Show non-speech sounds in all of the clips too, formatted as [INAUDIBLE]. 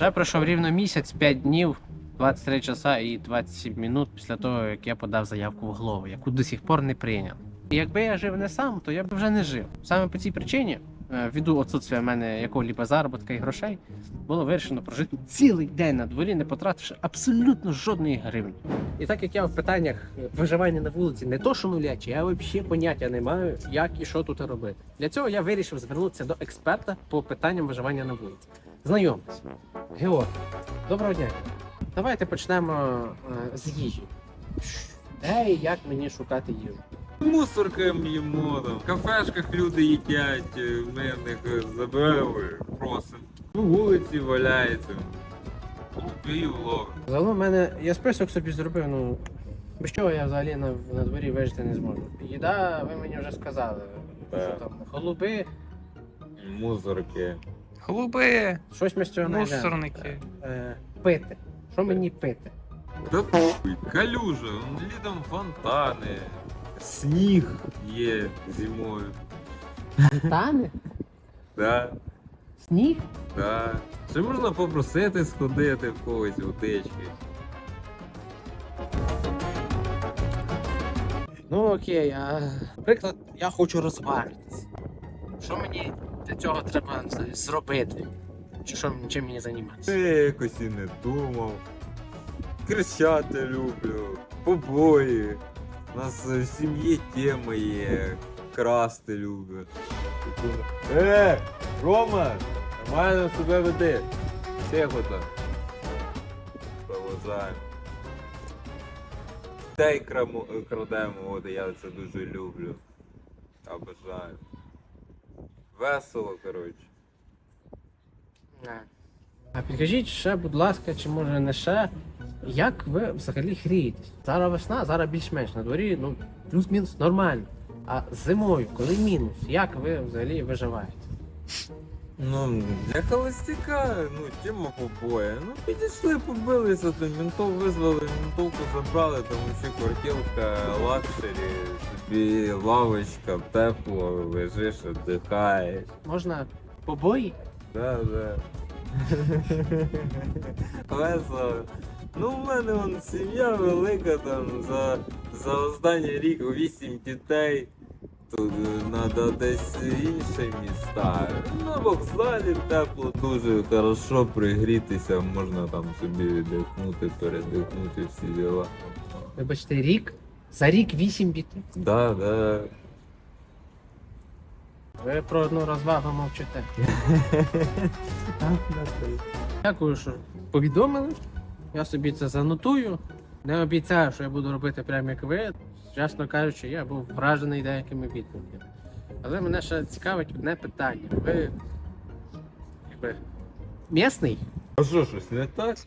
Вже пройшов рівно місяць, 5 днів, 23 часа і 27 минут після того, як я подав заявку в голову, яку до сих пор не прийняв. І якби я жив не сам, то я б вже не жив. Саме по цій причині, е, ввиду отсутствия в мене якого-либо заробітка і грошей, було вирішено прожити цілий день на дворі, не потративши абсолютно жодної гривні. І так як я в питаннях виживання на вулиці не то, що нулячі, я взагалі поняття не маю, як і що тут робити. Для цього я вирішив звернутися до експерта по питанням виживання на вулиці. Знайомтесь, Георг, доброго дня. Давайте почнемо е, з їжі. Де і як мені шукати їжу? Мусоркам їмо там. В кафешках люди їдять, е, ми в них забираємо, просимо. На вулиці валяється. Київ ловимо. Загалом в мене я список собі зробив, ну без чого я взагалі на, на дворі вижити не зможу. Їда, ви мені вже сказали. Що там, голуби, Мусорки. Голуби, щось ми з цього знайдемо. мусорники. Е, пити. Що мені пити? Та похуй, калюжа, вон літом фонтани. Сніг є зимою. Тани? Да, Сніг? да. Ще можна попросити сходити в когось утечки. Ну окей, а наприклад, я хочу розважитись. Що мені для цього треба зробити? Чи що чим мені займатися? Я якось і не думав. Кричати люблю, побої. У нас в сім'ї тема є. Красти люблять. Е, Рома! Нормально себе веди. Тихо там. Проважаємо. Дітей крадемо, от я це дуже люблю. Обожаю. Весело, коротше. А підкажіть ще, будь ласка, чи може не ще, як ви взагалі грієтесь? Зараз весна, зараз більш-менш на дворі, ну, плюс-мінус нормально. А зимою, коли мінус, як ви взагалі виживаєте? Ну, для холостяка, ну, тема побоя. Ну, підійшли, побилися, там ментов визвали, ментовку забрали, там ще квартирка, лакшері, собі лавочка, тепло, лежиш, віддихаєш. Можна побої? Да, да. [LAUGHS] Весело. Ну, в мене вон сім'я велика, там за, за останній рік вісім дітей. Тут треба десь інші міста. На вокзалі тепло, дуже хорошо пригрітися, можна там собі віддихнути, передихнути всі діла. Вибачте, рік? За рік вісім дітей. Да, да. Ви про одну розвагу мовчите. [LAUGHS] Дякую, що повідомили. Я собі це занотую. Не обіцяю, що я буду робити прямо як ви. Чесно кажучи, я був вражений деякими відповідями. Але мене ще цікавить одне питання. Ви якби місний? А що, щось не так?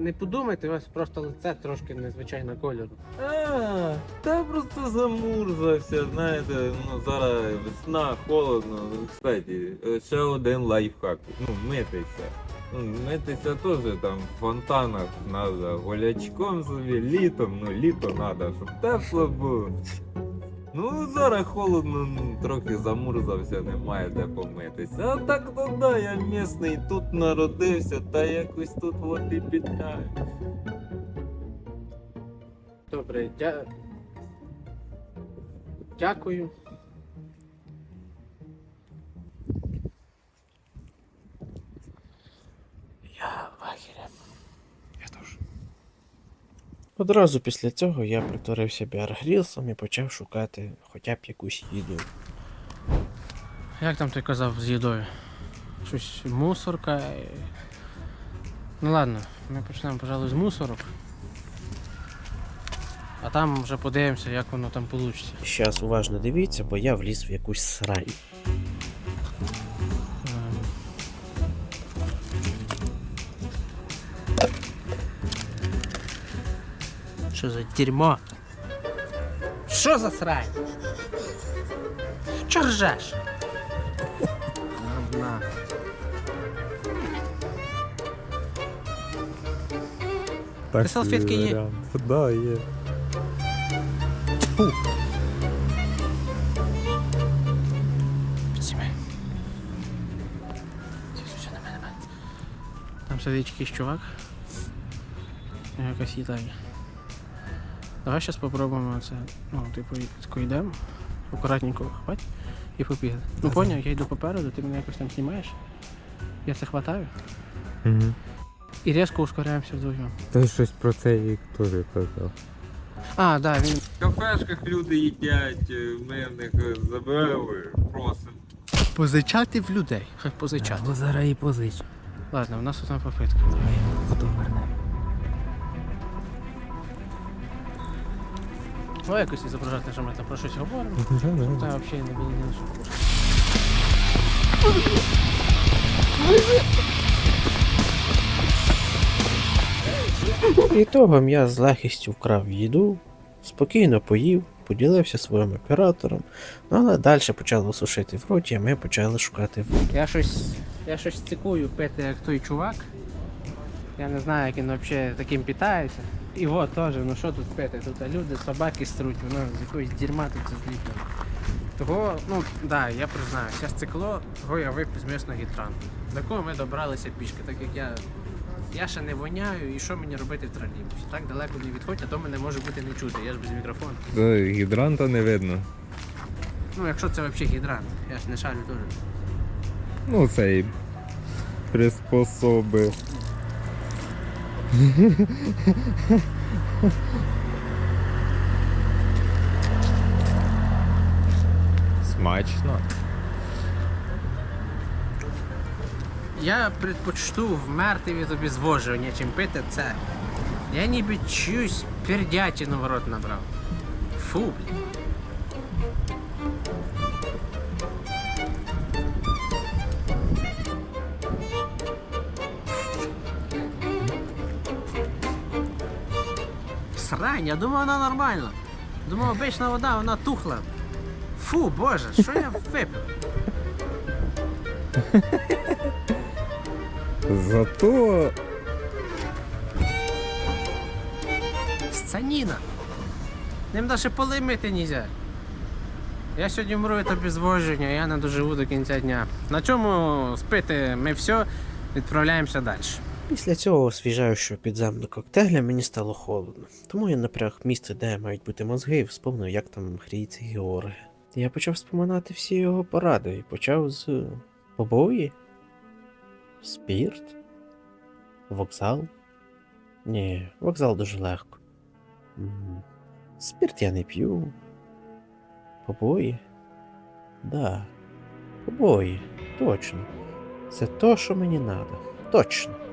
Не подумайте, у вас просто лице трошки незвичайного кольору. А, та просто замурзався, знаєте, ну зараз весна, холодно. Ну, Кстати, е, ще один лайфхак. Ну, митися. Ну, митися теж там в фонтанах треба голячком собі, літом, ну літо треба, щоб тепло було. Ну, зараз холодно, ну, трохи замурзався, немає де помитися. А так ну да, я місний, тут народився, та якось тут от і підняю. Добре, дя... дякую. Одразу після цього я притворився Біаргрілсом і почав шукати хоча б якусь їду. Як там ти казав з їдою? Щось мусорка. і- Ну ладно, ми почнемо, пожалуй, з мусорок. А там вже подивимося, як воно там вийде. Щас уважно дивіться, бо я вліз в якусь срань. Что за дерьмо? Что за срань? Че ржешь? Ладно. Так, Ты салфетки е... Да, є. Фу. Спасибо. Там совет есть чувак. Якась їдальня. Давай зараз спробуємо це. Ну, типу, тако йдемо, акуратненько хвать і побігли. Ну поняв, я йду попереду, ти мене якось там знімаєш. Я це хватаю Угу. і різко ускоряємося вдвоєм. Та й щось про це і теж казав. А, да, він. В кафешках люди їдять, е, ми в них е, забрали, просимо. Позичати в людей. Хай позичати. Бо зараз і позич. Ладно, у нас одна попитка. Потім верне. Ну, якось зображати, що ми там про щось говоримо. Та взагалі не було ні на що похоже. Ітогом я з легкістю вкрав їду, спокійно поїв, поділився своїм оператором, ну але далі почало сушити в роті, а ми почали шукати воду. Я щось. Я щось цикую пити, як той чувак. Я не знаю, як він взагалі таким питається. От теж, ну що тут пити? Тут люди, собаки струть, воно з якоїсь дерьма тут це зліплено. Того, ну да, я признаю, зараз цикло, того я випив з місного гідранту. До кого ми добралися пішки, так як я. Я ще не воняю, і що мені робити в тролейбусі? Так далеко не відходь, а то мене може бути не чути, я ж без мікрофону. Гідранта не видно. Ну, якщо це взагалі гідрант, я ж не шарю теж. Ну, цей приспособи. Смачно. Я предпочту вмерти від обезвожування, чим пити це. Я ніби чуюсь пердятину в рот набрав. Фу, блін. Срань, я думав, вона нормальна. Думав, обична вода, вона тухла. Фу, боже, що я випив? Зато Сцаніна. Ним навіть поли мити нельзя. Я сьогодні вмру від обезвоження, я не доживу до кінця дня. На цьому спити ми все, відправляємося далі. Після цього освіжаючого підземного коктейля мені стало холодно, тому я напряг місце, де мають бути мозги, і вспомнив, як там гріється Георги. Я почав споминати всі його поради і почав з побої, спірт, вокзал. Ні, вокзал дуже легко. Спірт я не п'ю. Побої? Да. Побої, точно. Це то, що мені треба. Точно.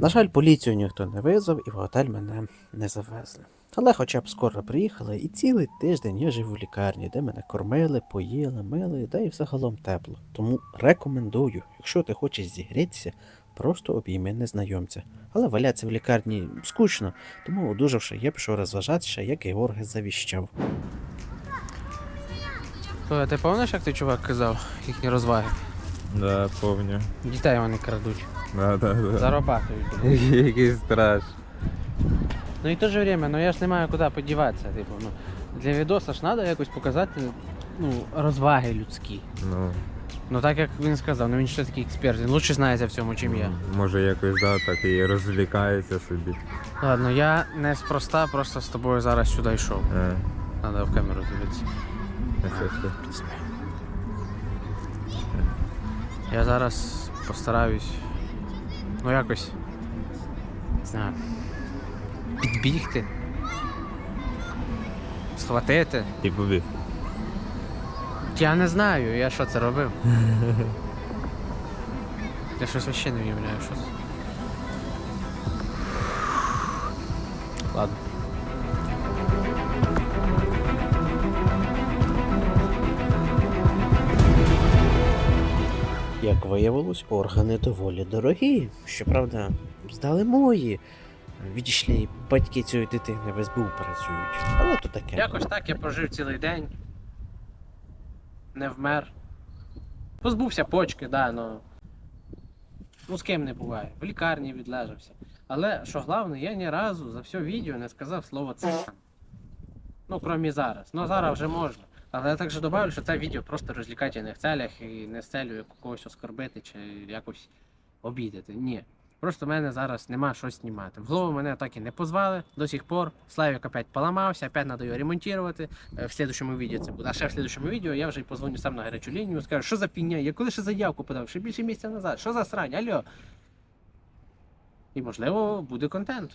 На жаль, поліцію ніхто не визвав і в готель мене не завезли. Але хоча б скоро приїхали, і цілий тиждень я жив у лікарні, де мене кормили, поїли, мили, да і взагалом тепло. Тому рекомендую, якщо ти хочеш зігрітися, просто обійми незнайомця. Але валятися в лікарні скучно, тому одужавши, я пішов розважатися, як Георгий завіщав. Ти пам'ятаєш, як ти чувак казав, їхні розваги? Да, помню. Дітей вони крадуть. Да, да, да. Зарабатують. [LAUGHS] Який страш. Ну і в то же время, ну я ж не маю куди подіватися. Типу, ну, для відоса ж треба якось показати ну, розваги людські. Ну, Ну так як він сказав, ну він ще такий експерт, він лучше знається в цьому, чим я. може якось да, так і розвлікається собі. Ладно, я неспроста просто з тобою зараз сюди йшов. Е, Треба в камеру дивитися. це що? Я зараз постараюсь. Ну якось. Не знаю. Підбігти. Схватити. Ти побіг. Я не знаю, я що це робив. Я щось вообще не уявляю, що це. Ладно. Виявилось, органи доволі дорогі. Щоправда, здали мої. Відійшли батьки цієї дитини в СБУ працюють. Але то таке. Якось так я прожив цілий день. Не вмер. Позбувся почки, да, ну. Ну з ким не буває. В лікарні відлежався. Але що головне, я ні разу за все відео не сказав слово це. Ну, крім зараз. Ну зараз вже можна. Але я також добавлю, що це відео просто розлікательних целях і не з целью когось оскорбити чи якось обідати. Ні. Просто в мене зараз нема що знімати. В голову мене так і не позвали до сих пор. Славік опять поламався, опять треба його ремонтувати. Е, В слідчому відео це буде. А ще в слідчому відео я вже й позвоню сам на гарячу лінію, скажу, що за піня, я коли ще заявку подав, ще більше місяця назад, що за срань, алло. І можливо буде контент.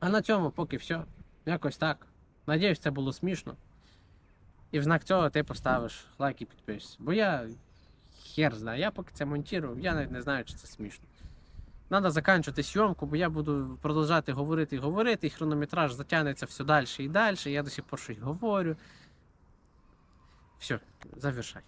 А на цьому поки все. Якось так. Надіюсь, це було смішно. І в знак цього ти поставиш лайк і підпишешся. Бо я хер знаю, я поки це монтую, я навіть не знаю, чи це смішно. Треба закінчувати зйомку, бо я буду продовжувати говорити і говорити, і хронометраж затягнеться все далі і далі. Я до сих пор щось говорю. Все, завершай.